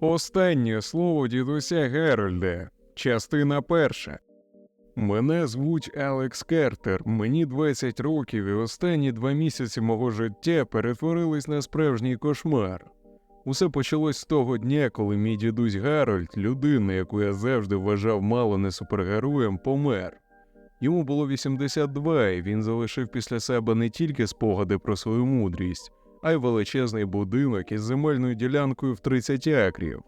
Останнє слово дідуся Геральде, частина перша. Мене звуть Алекс Картер, мені 20 років, і останні два місяці мого життя перетворились на справжній кошмар. Усе почалось з того дня, коли мій дідусь Гарольд, людина, яку я завжди вважав мало не супергероєм, помер. Йому було 82, і він залишив після себе не тільки спогади про свою мудрість, а й величезний будинок із земельною ділянкою в 30 акрів,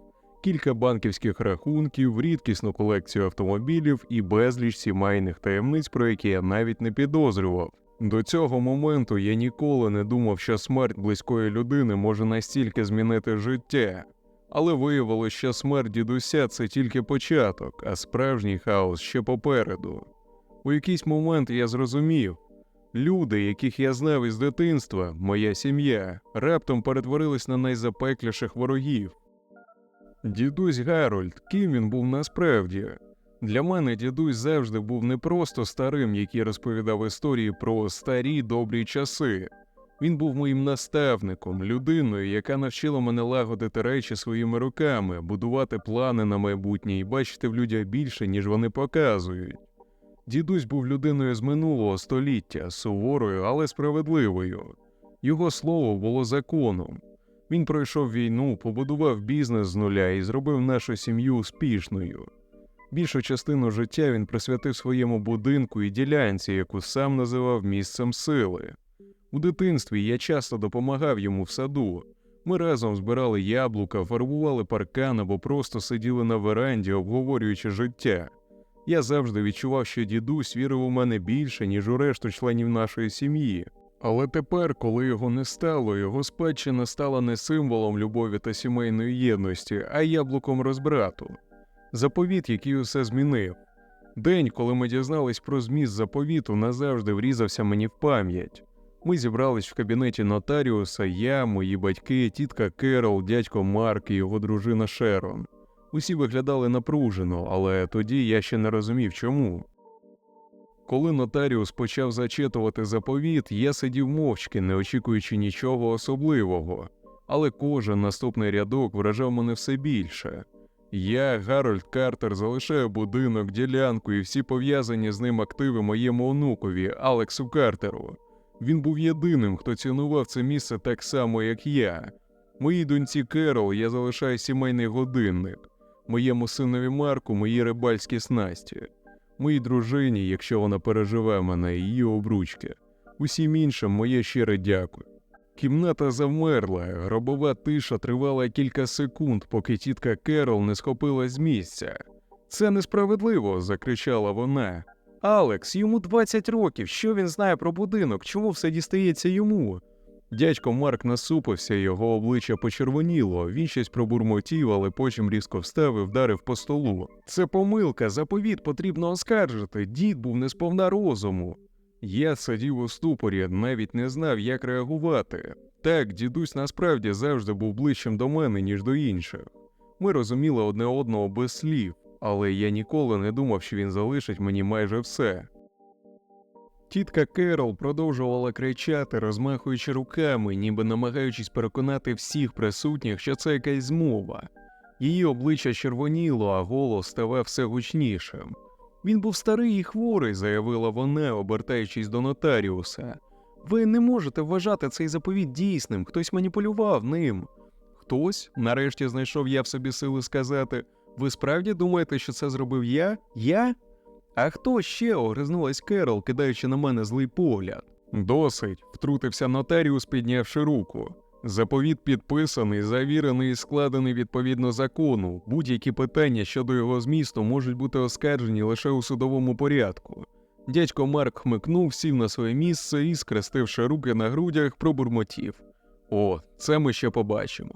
кілька банківських рахунків, рідкісну колекцію автомобілів і безліч сімейних таємниць, про які я навіть не підозрював. До цього моменту я ніколи не думав, що смерть близької людини може настільки змінити життя. Але виявилося, що смерть дідуся це тільки початок, а справжній хаос ще попереду. У якийсь момент я зрозумів, люди, яких я знав із дитинства, моя сім'я, раптом перетворились на найзапекліших ворогів. Дідусь Гарольд, ким він був насправді? Для мене дідусь завжди був не просто старим, який розповідав історії про старі добрі часи. Він був моїм наставником, людиною, яка навчила мене лагодити речі своїми руками, будувати плани на майбутнє і бачити в людях більше, ніж вони показують. Дідусь був людиною з минулого століття, суворою, але справедливою. Його слово було законом. Він пройшов війну, побудував бізнес з нуля і зробив нашу сім'ю успішною. Більшу частину життя він присвятив своєму будинку і ділянці, яку сам називав місцем сили. У дитинстві я часто допомагав йому в саду. Ми разом збирали яблука, фарбували паркан або просто сиділи на веранді, обговорюючи життя. Я завжди відчував, що дідусь вірив у мене більше, ніж у решту членів нашої сім'ї. Але тепер, коли його не стало, його спадщина стала не символом любові та сімейної єдності, а яблуком розбрату. Заповіт, який усе змінив. День, коли ми дізнались про зміст заповіту, назавжди врізався мені в пам'ять. Ми зібрались в кабінеті нотаріуса, я, мої батьки, тітка Керол, дядько Марк і його дружина Шерон. Усі виглядали напружено, але тоді я ще не розумів чому. Коли нотаріус почав зачитувати заповіт, я сидів мовчки, не очікуючи нічого особливого, але кожен наступний рядок вражав мене все більше. Я, Гарольд Картер, залишаю будинок, ділянку і всі пов'язані з ним активи моєму онукові, Алексу Картеру. Він був єдиним, хто цінував це місце так само, як я. Моїй доньці Керол я залишаю сімейний годинник, моєму синові Марку мої рибальські снасті, моїй дружині, якщо вона переживе мене, її обручки. Усім іншим моє щире дякую. Кімната завмерла, гробова тиша тривала кілька секунд, поки тітка Керол не схопилась з місця. Це несправедливо, закричала вона. Алекс, йому 20 років. Що він знає про будинок? Чому все дістається йому? Дядько Марк насупився, його обличчя почервоніло. Він щось пробурмотів, але потім різко встав і вдарив по столу. Це помилка, заповіт потрібно оскаржити. Дід був не сповна розуму. Я сидів у ступорі, навіть не знав, як реагувати. Так, дідусь насправді завжди був ближчим до мене, ніж до інших. Ми розуміли одне одного без слів, але я ніколи не думав, що він залишить мені майже все. Тітка Керол продовжувала кричати, розмахуючи руками, ніби намагаючись переконати всіх присутніх, що це якась змова. Її обличчя червоніло, а голос ставав все гучнішим. Він був старий і хворий, заявила вона, обертаючись до нотаріуса. Ви не можете вважати цей заповіт дійсним, хтось маніпулював ним. Хтось, нарешті знайшов я в собі сили сказати, ви справді думаєте, що це зробив я? Я? А хто ще огризнулась Керол, кидаючи на мене злий погляд? Досить, втрутився нотаріус, піднявши руку. Заповіт підписаний, завірений і складений відповідно закону. Будь-які питання щодо його змісту можуть бути оскаржені лише у судовому порядку. Дядько Марк хмикнув, сів на своє місце і, скрестивши руки на грудях, пробурмотів. О, це ми ще побачимо.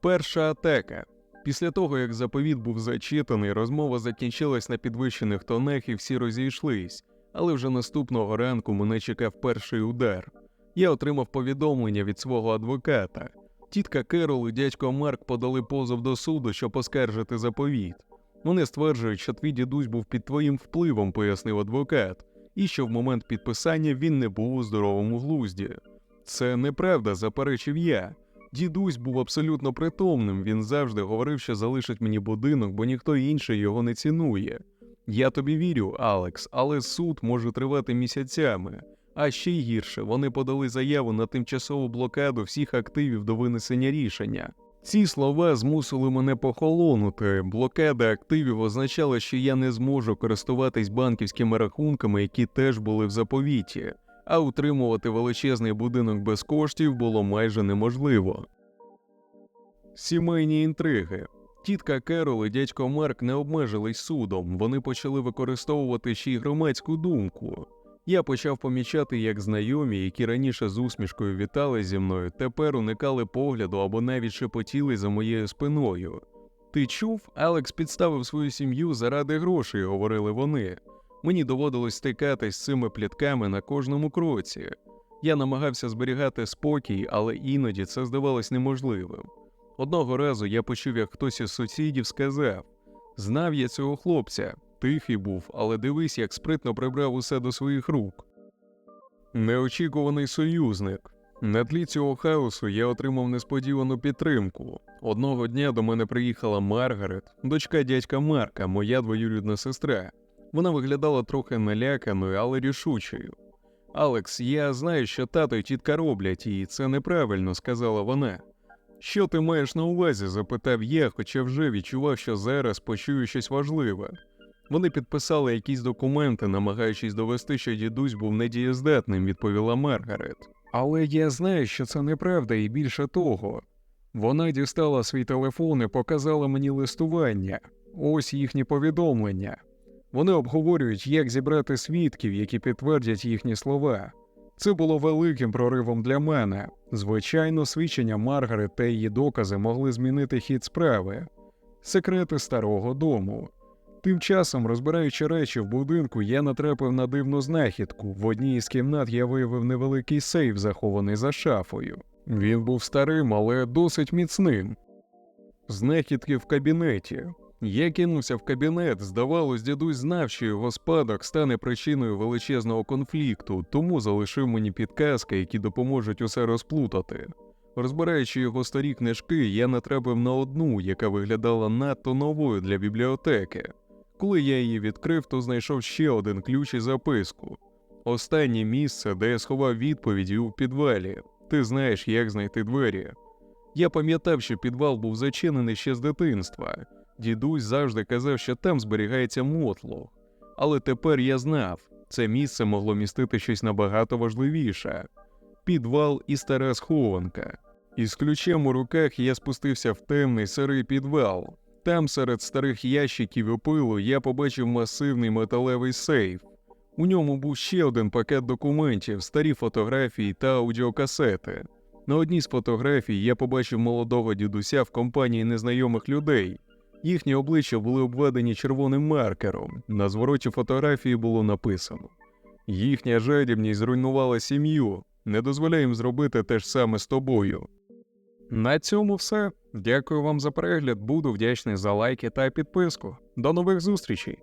Перша атака. Після того, як заповіт був зачитаний, розмова закінчилась на підвищених тонах і всі розійшлись, але вже наступного ранку мене чекав перший удар. Я отримав повідомлення від свого адвоката. Тітка Керол і дядько Марк подали позов до суду, щоб оскаржити заповіт. Вони стверджують, що твій дідусь був під твоїм впливом, пояснив адвокат, і що в момент підписання він не був у здоровому глузді. Це неправда, заперечив я. Дідусь був абсолютно притомним. Він завжди говорив, що залишить мені будинок, бо ніхто інший його не цінує. Я тобі вірю, Алекс, але суд може тривати місяцями. А ще й гірше, вони подали заяву на тимчасову блокаду всіх активів до винесення рішення. Ці слова змусили мене похолонути. Блокада активів означала, що я не зможу користуватись банківськими рахунками, які теж були в заповіті, а утримувати величезний будинок без коштів було майже неможливо. Сімейні інтриги. Тітка Керол і дядько Марк не обмежились судом, вони почали використовувати ще й громадську думку. Я почав помічати, як знайомі, які раніше з усмішкою вітали зі мною, тепер уникали погляду або навіть шепотіли за моєю спиною. Ти чув, Алекс підставив свою сім'ю заради грошей, говорили вони. Мені доводилось стикатись з цими плітками на кожному кроці. Я намагався зберігати спокій, але іноді це здавалось неможливим. Одного разу я почув, як хтось із сусідів сказав: Знав я цього хлопця, тихий був, але дивись, як спритно прибрав усе до своїх рук. Неочікуваний союзник. На тлі цього хаосу я отримав несподівану підтримку. Одного дня до мене приїхала Маргарет, дочка дядька Марка, моя двоюрідна сестра. Вона виглядала трохи наляканою, але рішучою. Алекс, я знаю, що тато і тітка роблять, і це неправильно, сказала вона. Що ти маєш на увазі? запитав я, хоча вже відчував, що зараз почую щось важливе. Вони підписали якісь документи, намагаючись довести, що дідусь був недієздатним, відповіла Маргарет. Але я знаю, що це неправда, і більше того. Вона дістала свій телефон і показала мені листування. Ось їхні повідомлення. Вони обговорюють, як зібрати свідків, які підтвердять їхні слова. Це було великим проривом для мене. Звичайно, свідчення Маргарет та її докази могли змінити хід справи. Секрети старого дому. Тим часом, розбираючи речі в будинку, я натрапив на дивну знахідку. В одній із кімнат я виявив невеликий сейф, захований за шафою. Він був старим, але досить міцним. Знахідки в кабінеті. Я кинувся в кабінет. Здавалось, дідусь знав, що його спадок стане причиною величезного конфлікту, тому залишив мені підказки, які допоможуть усе розплутати. Розбираючи його старі книжки, я натрапив на одну, яка виглядала надто новою для бібліотеки. Коли я її відкрив, то знайшов ще один ключ і записку. Останнє місце, де я сховав відповіді у підвалі. Ти знаєш, як знайти двері. Я пам'ятав, що підвал був зачинений ще з дитинства. Дідусь завжди казав, що там зберігається мотлох. Але тепер я знав, це місце могло містити щось набагато важливіше підвал і стара схованка. Із ключем у руках я спустився в темний сирий підвал. Там, серед старих ящиків і пилу, я побачив масивний металевий сейф. У ньому був ще один пакет документів, старі фотографії та аудіокасети. На одній з фотографій я побачив молодого дідуся в компанії незнайомих людей. Їхні обличчя були обведені червоним маркером. На звороті фотографії було написано: Їхня жадібність зруйнувала сім'ю. Не дозволяй їм зробити те ж саме з тобою. На цьому все. Дякую вам за перегляд. Буду вдячний за лайки та підписку. До нових зустрічей!